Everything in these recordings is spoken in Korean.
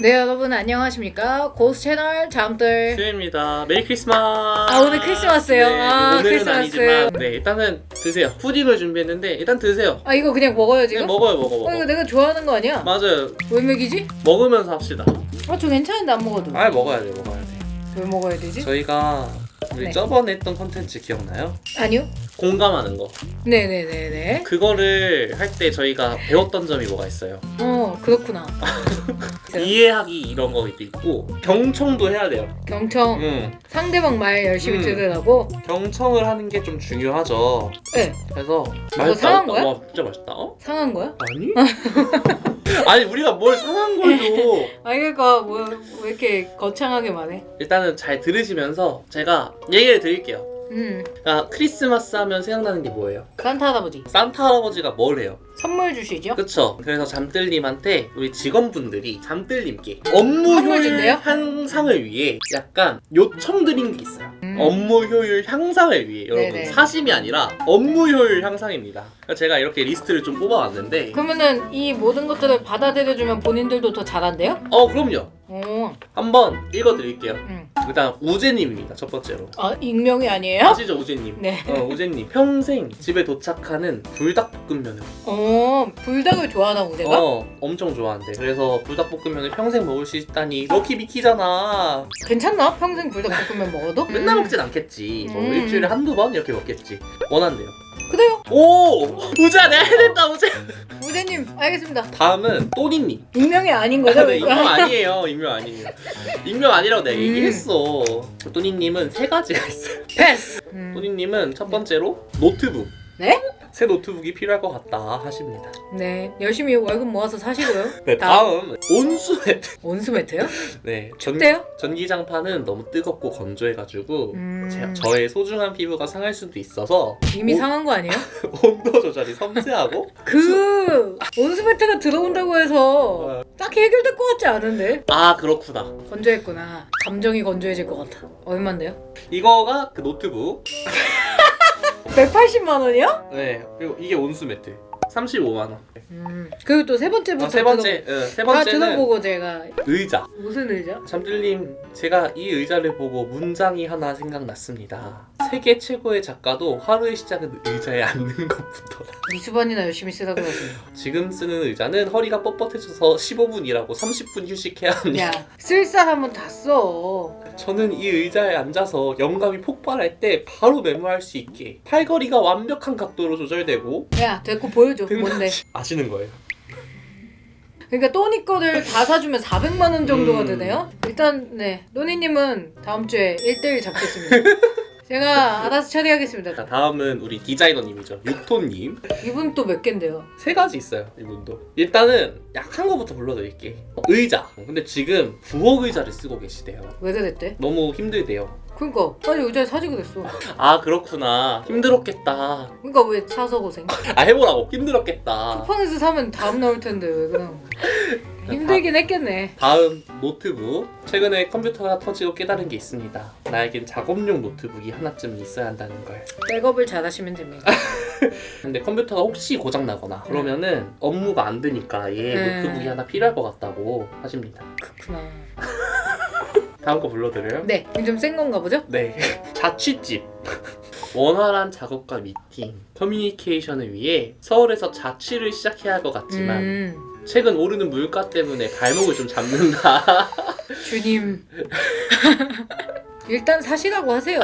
네 여러분 안녕하십니까 고스 채널 잠들 수요입니다. 메리 크리스마스. 아, 오늘 크리스마스예요? 네, 아, 오늘은 크리스마스. 아니지만 네 일단은 드세요. 푸딩을 준비했는데 일단 드세요. 아 이거 그냥 먹어요 지금? 그냥 먹어요, 먹어, 어 먹어. 이거 내가 좋아하는 거 아니야? 맞아요. 왜 먹이지? 먹으면서 합시다. 아 저 괜찮은데 안 먹어도 아 먹어야 돼, 먹어야 돼. 왜 먹어야 되지? 저희가 우리 네. 저번에 했던 컨텐츠 기억나요? 아니요 공감하는 거. 네네네네 그거를 할 때 저희가 배웠던 점이 뭐가 있어요? 어 그렇구나 네. 이해하기 이런 거도 있고 경청도 해야 돼요. 경청 응. 상대방 말 열심히 음. 들으라고 경청을 하는 게 좀 중요하죠. 네 그래서 상한 거야? 와 진짜 맛있다. 어? 상한 거야? 아니? 아니 우리가 뭘 상한 걸 줘. 아 그러니까 뭐 왜 이렇게 거창하게 말해 일단은 잘 들으시면서 제가 얘기를 드릴게요. 음 아 크리스마스 하면 생각나는 게 뭐예요? 산타 할아버지 산타 할아버지가 뭘 해요? 선물 주시죠? 그쵸? 그래서 잠들님한테 우리 직원분들이 잠들님께 업무 선물 효율 준대요? 향상을 위해 약간 요청드린 게 있어요. 음. 업무 효율 향상을 위해 여러분 네네. 사심이 아니라 업무 효율 향상입니다. 그래서 제가 이렇게 리스트를 좀 뽑아왔는데 그러면은 이 모든 것들을 받아들여주면 본인들도 더 잘한대요? 어 그럼요. 오, 한번 읽어드릴게요. 음. 일단 우재님입니다. 첫 번째로. 아 익명이 아니에요? 아시죠 우재님? 네. 어 우재님 평생 집에 도착하는 불닭볶음면을 어, 불닭을 좋아하나 우대가? 어 엄청 좋아한대. 그래서 불닭볶음면을 평생 먹을 수 있다니 럭키 비키잖아. 괜찮나? 평생 불닭볶음면 먹어도? 맨날 음. 먹진 않겠지. 뭐 음. 일주일에 한두 번 이렇게 먹겠지. 원한대요. 그래요? 오 우재야 내가 해냈다 우재. 우대님 알겠습니다. 다음은 또니님. 익명이 아닌 거죠? 아, 네? 익명 아니에요. 익명 아니에요. 익명 아니라고 내가 음. 얘기했어. 또니님은 세 가지가 있어요. 패스. 음. 또니님은 첫 번째로 노트북. 네? 새 노트북이 필요할 것 같다 하십니다. 네, 열심히 월급 모아서 사시고요. 네, 다음 온수 매트. 온수 매트요? 네, 전, 춥대요? 전기장판은 너무 뜨겁고 건조해가지고 음. 제- 저의 소중한 피부가 상할 수도 있어서 이미 오- 상한 거 아니에요? 온도 조절이 섬세하고 그 온수 매트가 들어온다고 해서 딱히 해결될 것 같지 않은데 아 그렇구나. 건조했구나. 감정이 건조해질 것 같아. 얼마인데요? 이거가 그 노트북. 180만 원이요? 네, 그리고 이게 온수 매트. 35만 원. 음. 그리고 또 세 번째부터 아, 세 번째, 응, 세 들어, 다 번째는 들어보고 제가 의자. 무슨 의자? 잠들님, 제가 이 의자를 보고 문장이 하나 생각났습니다. 세계 최고의 작가도 하루의 시작은 의자에 앉는 것부터다. 미수반이나 열심히 쓰라고 하세요. 지금 쓰는 의자는 허리가 뻣뻣해져서 15분 일하고 30분 휴식해야 합니다. 야, 쓸 사람은 다 써. 저는 이 의자에 앉아서 영감이 폭발할 때 바로 메모할 수 있게 팔걸이가 완벽한 각도로 조절되고 야, 됐고 보여줘. 뭔데? 아시는 거예요. 그러니까 또니 거를 다 사주면 400만 원 정도가 음. 드네요. 일단 네, 또니님은 다음 주에 1대1 잡겠습니다. 제가 알아서 처리하겠습니다. 자, 다음은 우리 디자이너님이죠. 육토님. 이분 또 몇 갠데요? 세 가지 있어요, 이분도. 일단은 약한 거부터 불러드릴게. 의자. 근데 지금 부엌 의자를 쓰고 계시대요. 왜 그랬대? 너무 힘들대요. 그러니까 빨리 의자를 사지 그랬어. 아, 그렇구나. 힘들었겠다. 그러니까 왜 사서 고생? 아, 해보라고. 힘들었겠다. 쿠팡에서 사면 다음 나올 텐데 왜 그냥 힘들긴 했겠네. 다음 노트북. 최근에 컴퓨터가 터지고 깨달은 게 있습니다. 나에겐 작업용 노트북이 하나쯤 있어야 한다는 걸. 백업을 잘하시면 됩니다. 근데 컴퓨터가 혹시 고장 나거나 그러면은 업무가 안 되니까 얘 음. 노트북이 하나 필요할 것 같다고 하십니다. 그렇구나. 다음 거 불러드려요? 네, 좀 센 건가 보죠? 네. 자취집. 원활한 작업과 미팅, 커뮤니케이션을 위해 서울에서 자취를 시작해야 할 것 같지만 음, 최근 오르는 물가 때문에 발목을 좀 잡는다. 주님. 일단 사시라고 하세요.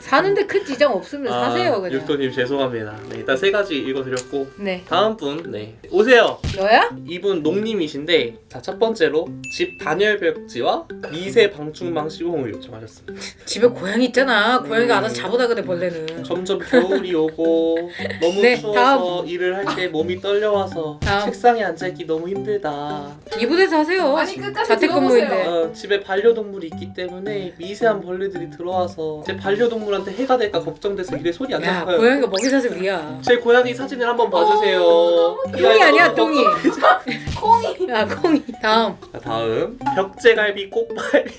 사는데 큰 지장 없으면 사세요 그냥. 아, 육도님 죄송합니다. 네, 일단 세 가지 읽어드렸고 네. 다음 분, 네 오세요. 너야? 이분 농님이신데 자 첫 번째로 집 단열 벽지와 미세 방충망 시공을 요청하셨습니다. 집에 고양이 있잖아. 고양이가 음. 알아서 잡아다 그래 벌레는. 점점 겨울이 오고 너무 네, 추워서 다음. 일을 할 때 몸이 떨려와서 다음. 책상에 앉아있기 너무 힘들다. 이분에서 하세요. 아니, 끝까지 자택근무인데. 어, 집에 반려동물이 있기 때문에 미세한 벌레들이 들어와서 제 반려동물한테 해가 될까 걱정돼서 일에 손이 안 야 나가요. 고양이가 먹이 사슬이야. 제 고양이 사진을 한번 봐주세요. 어, 똥이 아니야 똥이. 콩이 야 콩이. 다음. 자, 다음 벽제갈비 꽃갈비.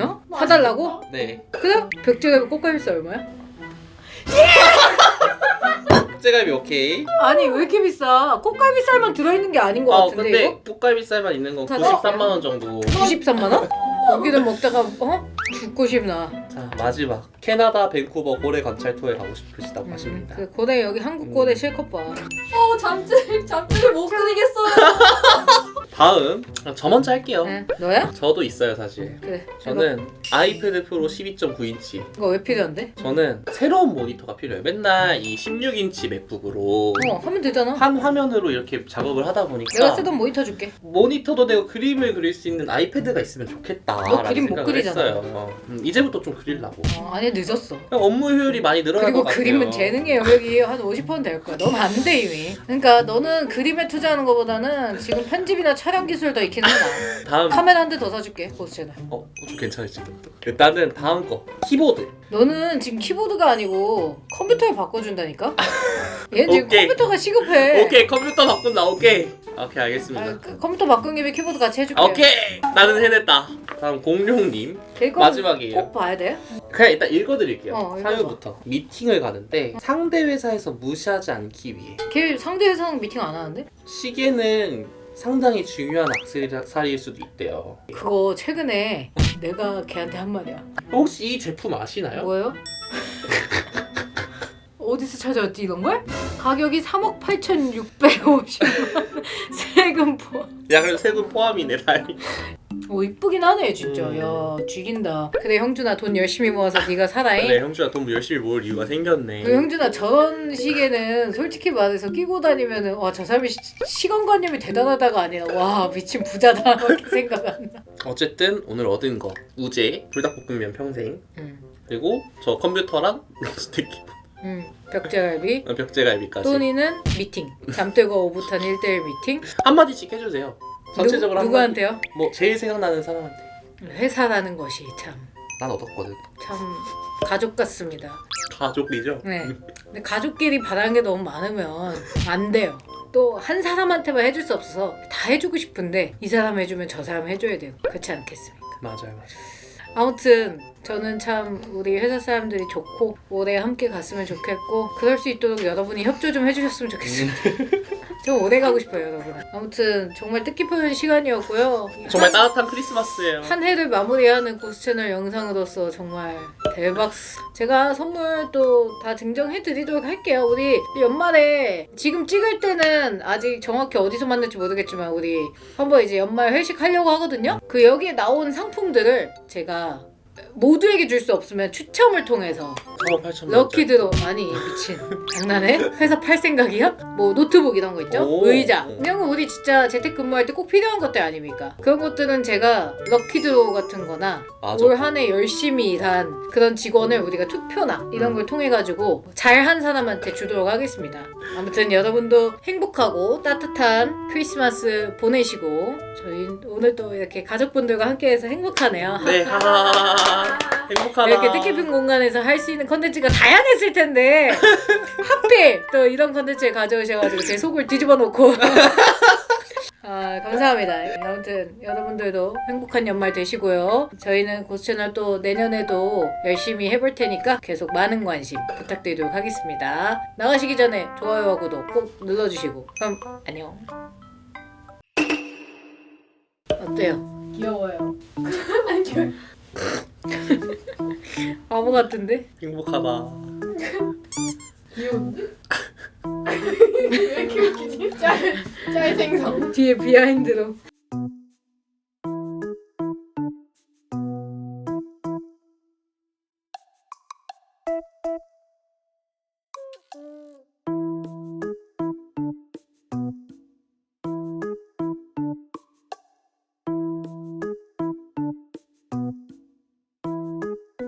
어? 사달라고? 네. 그래? 벽지가 꽃갈비살 얼마야? 벽제갈비 오케이. 아니 왜 이렇게 비싸? 꽃갈비살만 들어있는 게 아닌 것 아 같은데 근데 이거? 꽃갈비살만 있는 건 사- 93만 원 정도. 93만 원? 고기를 먹다가 어? 죽고 싶나? 자 마지막 캐나다 밴쿠버 고래 관찰 투어에 가고 싶으시다고 음, 하십니다. 그 고대 여기 한국 고대 음. 실컷 봐. 어 잠들 잠들이 못 그리겠어요. 다음 저 먼저 할게요. 네. 너야? 저도 있어요 사실. 그래. 저는 아이패드 프로 12.9인치. 이거 왜 필요한데? 저는 새로운 모니터가 필요해요. 맨날 이 16인치 맥북으로 어 하면 되잖아. 한 화면으로 이렇게 작업을 하다 보니까 내가 쓰던 모니터 줄게. 모니터도 되고 그림을 그릴 수 있는 아이패드가 있으면 좋겠다. 너 그림 못 생각을 그리잖아. 했어요. 어, 음, 이제부터 좀 그리려고. 어, 아니 늦었어. 업무 효율이 많이 늘어날 그리고 것 같아요. 그림은 재능의 영역이 한 50%될 거야. 넌안돼 이미. 그러니까 너는 그림에 투자하는 것보다는 지금 편집이나 촬영 기술 더 익히는 게 나아. 다음 카메라 한 대 더 사줄게 보스 채널. 어, 좀 괜찮을지도. 일단은 다음 거 키보드. 너는 지금 키보드가 아니고 컴퓨터를 바꿔준다니까? 얘는 지금 오케이. 컴퓨터가 시급해. 오케이 컴퓨터 바꾼다. 오케이. 오케이 알겠습니다. 아, 그 컴퓨터 바꾼 김에 키보드 같이 해줄게. 오케이 나는 해냈다. 다음 공룡님 마지막이에요. 꼭 봐야 돼. 그냥 일단 읽어드릴게요. 어, 읽어봐. 사유부터 미팅을 가는데 상대 회사에서 무시하지 않기 위해 걔 상대 회사랑 미팅 안 하는데? 시계는 상당히 중요한 악세사리일 수도 있대요. 그거 최근에 내가 걔한테 한 말이야. 혹시 이 제품 아시나요? 뭐예요? 어디서 찾아왔지 이런 걸? 가격이 3억 8,650만 원. 세금 포함. 야 그래도 세금 포함이네 다행히. 오 이쁘긴 하네 진짜. 음. 야 죽인다. 그래 형준아 돈 열심히 모아서 네가 살아잉. 그래 형주가 돈 열심히 모을 이유가 생겼네. 그 형준아 저런 시계는 솔직히 말해서 끼고 다니면은 와 저 사람이 시, 시간관념이 대단하다가 아니라 와 미친 부자다 이렇게 생각한다. 어쨌든 오늘 얻은 거 우제 불닭볶음면 평생 음, 그리고 저 컴퓨터랑 로스트 키보드 음 벽제갈비. 어, 벽제갈비까지 또니는 미팅. 잠들고 오붓한 1대1 미팅. 한마디씩 해주세요. 전체적으로 누, 한마디. 누구한테요? 뭐 제일 생각나는 사람한테. 회사라는 것이 참참난 얻었거든. 가족 같습니다. 가족이죠. 네. 근데 가족끼리 바라는 게 너무 많으면 안 돼요. 또 한 사람한테만 해줄 수 없어서 다 해주고 싶은데 이 사람 해주면 저 사람 해줘야 돼요. 그렇지 않겠습니까? 맞아요, 맞아요. 아무튼 저는 참 우리 회사 사람들이 좋고 오래 함께 갔으면 좋겠고 그럴 수 있도록 여러분이 협조 좀 해주셨으면 좋겠습니다. 저 오래 가고 싶어요, 여러분. 아무튼 정말 뜻깊은 시간이었고요. 정말 따뜻한 크리스마스예요. 한 해를 마무리하는 고스 채널 영상으로서 정말 대박. 제가 선물 또 다 증정해 드리도록 할게요. 우리 연말에 지금 찍을 때는 아직 정확히 어디서 만날지 모르겠지만 우리 한번 이제 연말 회식 하려고 하거든요. 그 여기에 나온 상품들을 제가 모두에게 줄 수 없으면 추첨을 통해서 4만 8천 럭키드로 아니 미친 장난해? 회사 팔 생각이야? 뭐 노트북 이런 거 있죠? 오. 의자 이런 거 우리 진짜 재택근무할 때 꼭 필요한 것들 아닙니까? 그런 것들은 제가 럭키드로 같은 거나 맞아. 올 한 해 열심히 일한 그런 직원을 우리가 투표나 이런 걸 통해 가지고 잘한 사람한테 주도록 하겠습니다. 아무튼 여러분도 행복하고 따뜻한 크리스마스 보내시고 저희 오늘 또 이렇게 가족분들과 함께해서 행복하네요. 네, 하하. 행복하다. 이렇게 뜻깊은 공간에서 할 수 있는 컨텐츠가 다양했을 텐데. 하필 또 이런 컨텐츠를 가져오셔가지고 제 속을 뒤집어 놓고. 아 감사합니다. 아무튼 여러분들도 행복한 연말 되시고요. 저희는 고스채널 또 내년에도 열심히 해볼 테니까 계속 많은 관심 부탁드리도록 하겠습니다. 나가시기 전에 좋아요와 구독 꼭 눌러주시고. 그럼 안녕. 어때요? 귀여워요. 바보 같은데? 행복하다. 귀여운데? 왜 이렇게 웃기지? 짤, 짤 생성. 뒤에 비하인드로